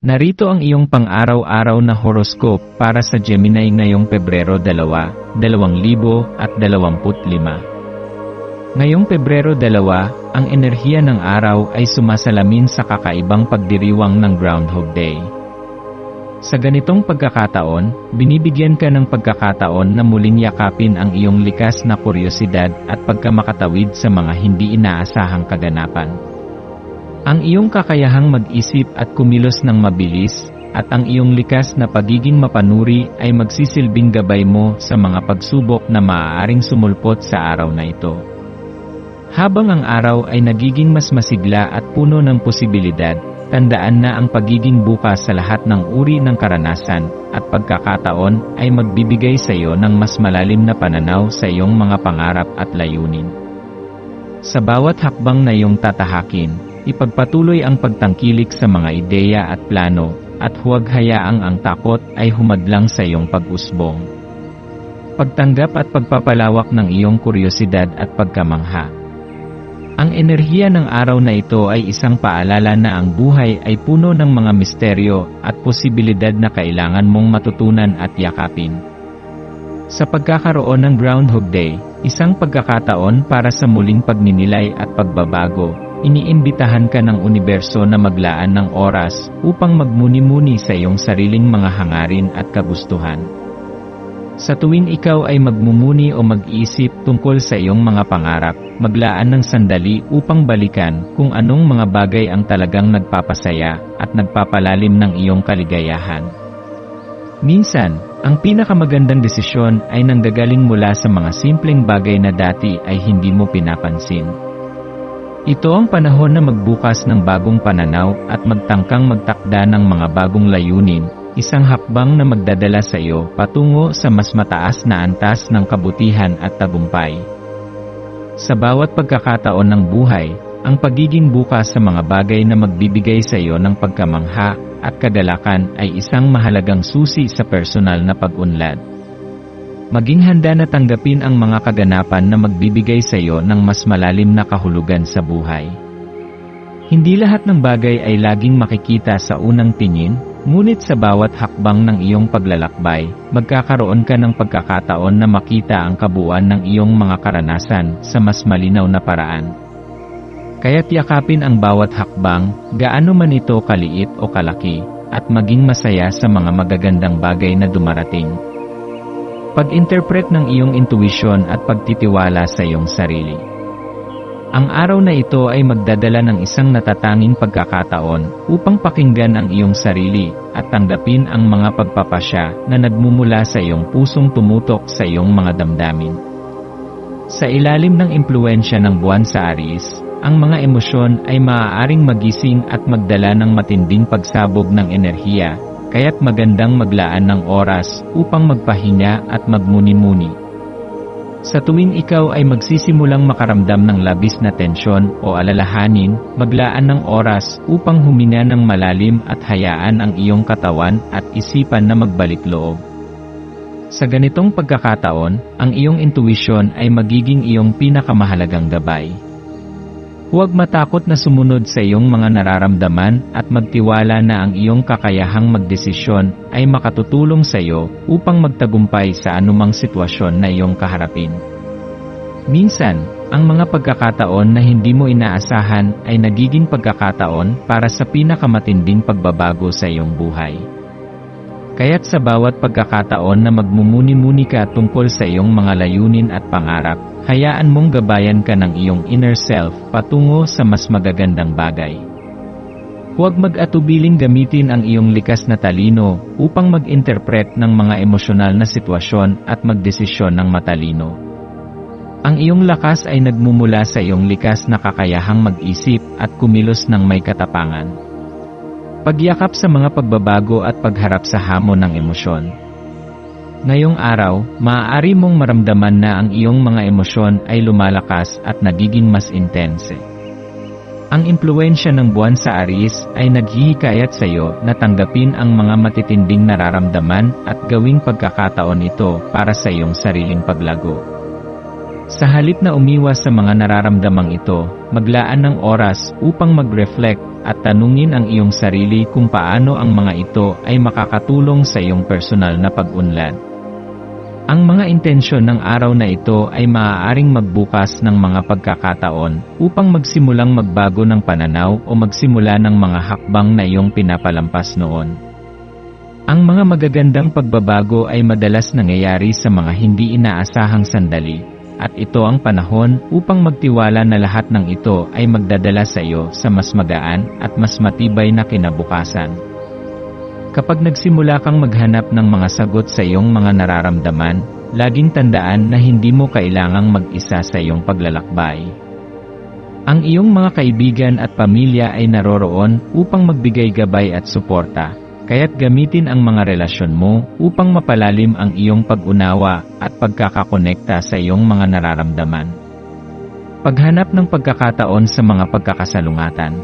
Narito ang iyong pang-araw-araw na horoscope para sa Gemini ngayong Pebrero 2, 2025. Ngayong Pebrero 2, ang enerhiya ng araw ay sumasalamin sa kakaibang pagdiriwang ng Groundhog Day. Sa ganitong pagkakataon, binibigyan ka ng pagkakataon na muling yakapin ang iyong likas na kuryosidad at pagkamakatawid sa mga hindi inaasahang kaganapan. Ang iyong kakayahang mag-isip at kumilos ng mabilis, at ang iyong likas na pagiging mapanuri ay magsisilbing gabay mo sa mga pagsubok na maaaring sumulpot sa araw na ito. Habang ang araw ay nagiging mas masigla at puno ng posibilidad, tandaan na ang pagiging bukas sa lahat ng uri ng karanasan at pagkakataon ay magbibigay sa iyo ng mas malalim na pananaw sa iyong mga pangarap at layunin. Sa bawat hakbang na iyong tatahakin, ipagpatuloy ang pagtangkilik sa mga ideya at plano, at huwag hayaang ang takot ay humadlang sa iyong pag-usbong. Pagtanggap at pagpapalawak ng iyong kuryosidad at pagkamangha. Ang enerhiya ng araw na ito ay isang paalala na ang buhay ay puno ng mga misteryo at posibilidad na kailangan mong matutunan at yakapin. Sa pagkakaroon ng Groundhog Day, isang pagkakataon para sa muling pagninilay at pagbabago, iniimbitahan ka ng universo na maglaan ng oras upang magmuni-muni sa iyong sariling mga hangarin at kagustuhan. Sa tuwing ikaw ay magmumuni o mag-isip tungkol sa iyong mga pangarap, maglaan ng sandali upang balikan kung anong mga bagay ang talagang nagpapasaya at nagpapalalim ng iyong kaligayahan. Minsan, ang pinakamagandang desisyon ay nanggagaling mula sa mga simpleng bagay na dati ay hindi mo pinapansin. Ito ang panahon na magbukas ng bagong pananaw at magtangkang magtakda ng mga bagong layunin, isang hakbang na magdadala sa iyo patungo sa mas mataas na antas ng kabutihan at tagumpay. Sa bawat pagkakataon ng buhay, ang pagiging bukas sa mga bagay na magbibigay sa iyo ng pagkamangha at kadalakan ay isang mahalagang susi sa personal na pag-unlad. Maging handa na tanggapin ang mga kaganapan na magbibigay sa iyo ng mas malalim na kahulugan sa buhay. Hindi lahat ng bagay ay laging makikita sa unang tingin, ngunit sa bawat hakbang ng iyong paglalakbay, magkakaroon ka ng pagkakataon na makita ang kabuuan ng iyong mga karanasan sa mas malinaw na paraan. Kaya't yakapin ang bawat hakbang, gaano man ito kaliit o kalaki, at maging masaya sa mga magagandang bagay na dumarating. Pag-interpret ng iyong intuition at pagtitiwala sa iyong sarili. Ang araw na ito ay magdadala ng isang natatanging pagkakataon upang pakinggan ang iyong sarili at tanggapin ang mga pagpapasya na nagmumula sa iyong pusong tumutok sa iyong mga damdamin. Sa ilalim ng impluensya ng buwan sa Aries, ang mga emosyon ay maaaring magising at magdala ng matinding pagsabog ng enerhiya, kaya't magandang maglaan ng oras upang magpahinga at magmuni-muni. Sa tuwing ikaw ay magsisimulang makaramdam ng labis na tensyon o alalahanin, maglaan ng oras upang huminga ng malalim at hayaan ang iyong katawan at isipan na magbalik loob. Sa ganitong pagkakataon, ang iyong intuition ay magiging iyong pinakamahalagang gabay. Huwag matakot na sumunod sa iyong mga nararamdaman at magtiwala na ang iyong kakayahang magdesisyon ay makatutulong sa iyo upang magtagumpay sa anumang sitwasyon na iyong kaharapin. Minsan, ang mga pagkakataon na hindi mo inaasahan ay nagiging pagkakataon para sa pinakamatinding pagbabago sa iyong buhay. Kaya't sa bawat pagkakataon na magmumuni-muni ka tungkol sa iyong mga layunin at pangarap, hayaan mong gabayan ka ng iyong inner self patungo sa mas magagandang bagay. Huwag mag-atubiling gamitin ang iyong likas na talino upang mag-interpret ng mga emosyonal na sitwasyon at magdesisyon ng matalino. Ang iyong lakas ay nagmumula sa iyong likas na kakayahang mag-isip at kumilos ng may katapangan. Pagyakap sa mga pagbabago at pagharap sa hamon ng emosyon. Ngayong araw, maaari mong maramdaman na ang iyong mga emosyon ay lumalakas at nagiging mas intense. Ang impluensya ng buwan sa Aries ay naghihikayat sa iyo na tanggapin ang mga matitinding nararamdaman at gawing pagkakataon ito para sa iyong sariling paglago. Sa halip na umiwas sa mga nararamdamang ito, maglaan ng oras upang mag-reflect at tanungin ang iyong sarili kung paano ang mga ito ay makakatulong sa iyong personal na pag-unlad. Ang mga intensyon ng araw na ito ay maaaring magbukas ng mga pagkakataon upang magsimulang magbago ng pananaw o magsimula ng mga hakbang na iyong pinapalampas noon. Ang mga magagandang pagbabago ay madalas nangyayari sa mga hindi inaasahang sandali, at ito ang panahon upang magtiwala na lahat ng ito ay magdadala sa iyo sa mas magaan at mas matibay na kinabukasan. Kapag nagsimula kang maghanap ng mga sagot sa iyong mga nararamdaman, laging tandaan na hindi mo kailangang mag-isa sa iyong paglalakbay. Ang iyong mga kaibigan at pamilya ay naroroon upang magbigay gabay at suporta, kaya't gamitin ang mga relasyon mo upang mapalalim ang iyong pag-unawa at pagkakakonekta sa iyong mga nararamdaman. Paghanap ng pagkakataon sa mga pagkakasalungatan.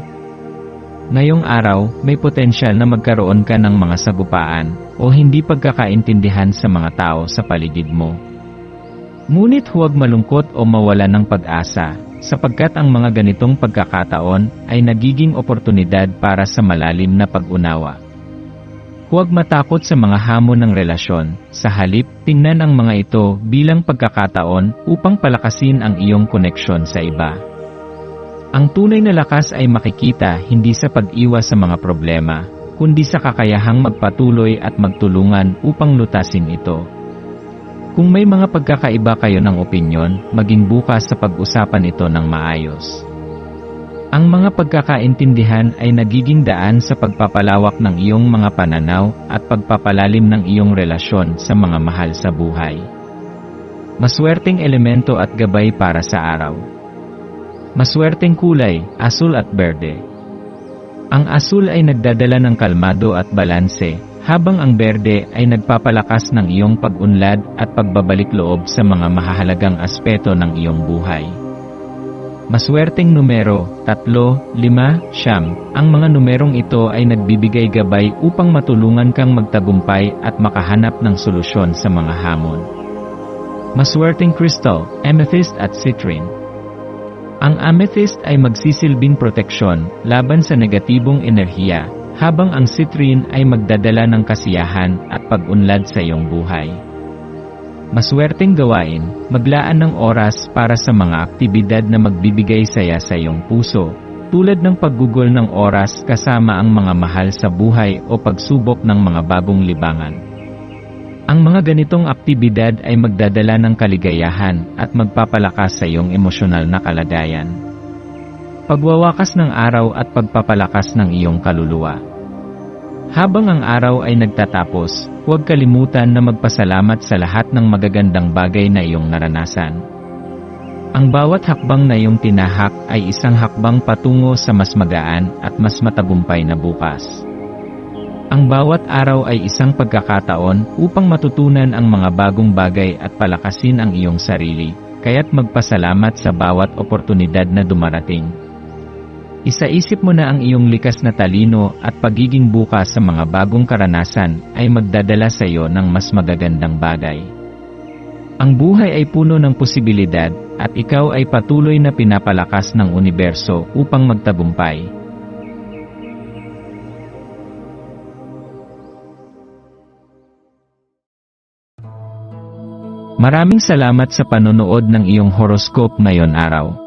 Ngayong araw, may potensyal na magkaroon ka ng mga sagupaan o hindi pagkakaintindihan sa mga tao sa paligid mo. Ngunit huwag malungkot o mawala ng pag-asa, sapagkat ang mga ganitong pagkakataon ay nagiging oportunidad para sa malalim na pag-unawa. Huwag matakot sa mga hamon ng relasyon, sa halip, tingnan ang mga ito bilang pagkakataon upang palakasin ang iyong koneksyon sa iba. Ang tunay na lakas ay makikita hindi sa pag-iwas sa mga problema, kundi sa kakayahang magpatuloy at magtulungan upang lutasin ito. Kung may mga pagkakaiba kayo ng opinyon, maging bukas sa pag-usapan ito ng maayos. Ang mga pagkakaintindihan ay nagiging daan sa pagpapalawak ng iyong mga pananaw at pagpapalalim ng iyong relasyon sa mga mahal sa buhay. Maswerteng elemento at gabay para sa araw. Maswerteng kulay, asul at berde. Ang asul ay nagdadala ng kalmado at balanse, habang ang berde ay nagpapalakas ng iyong pag-unlad at pagbabalik loob sa mga mahahalagang aspeto ng iyong buhay. Maswerteng numero, 3, 5, siyam. Ang mga numerong ito ay nagbibigay gabay upang matulungan kang magtagumpay at makahanap ng solusyon sa mga hamon. Maswerteng crystal, amethyst at citrine. Ang amethyst ay magsisilbing proteksyon laban sa negatibong enerhiya, habang ang citrine ay magdadala ng kasiyahan at pag-unlad sa iyong buhay. Maswerteng gawain, maglaan ng oras para sa mga aktibidad na magbibigay saya sa iyong puso, tulad ng paggugol ng oras kasama ang mga mahal sa buhay o pagsubok ng mga bagong libangan. Ang mga ganitong aktibidad ay magdadala ng kaligayahan at magpapalakas sa iyong emosyonal na kalagayan. Pagwawakas ng araw at pagpapalakas ng iyong kaluluwa. Habang ang araw ay nagtatapos, huwag kalimutan na magpasalamat sa lahat ng magagandang bagay na iyong naranasan. Ang bawat hakbang na iyong tinahak ay isang hakbang patungo sa mas magaan at mas matagumpay na bukas. Ang bawat araw ay isang pagkakataon upang matutunan ang mga bagong bagay at palakasin ang iyong sarili, kaya't magpasalamat sa bawat oportunidad na dumarating. Isaisip mo na ang iyong likas na talino at pagiging bukas sa mga bagong karanasan ay magdadala sa iyo ng mas magagandang bagay. Ang buhay ay puno ng posibilidad at ikaw ay patuloy na pinapalakas ng universo upang magtagumpay. Maraming salamat sa panonood ng iyong horoscope ngayon araw.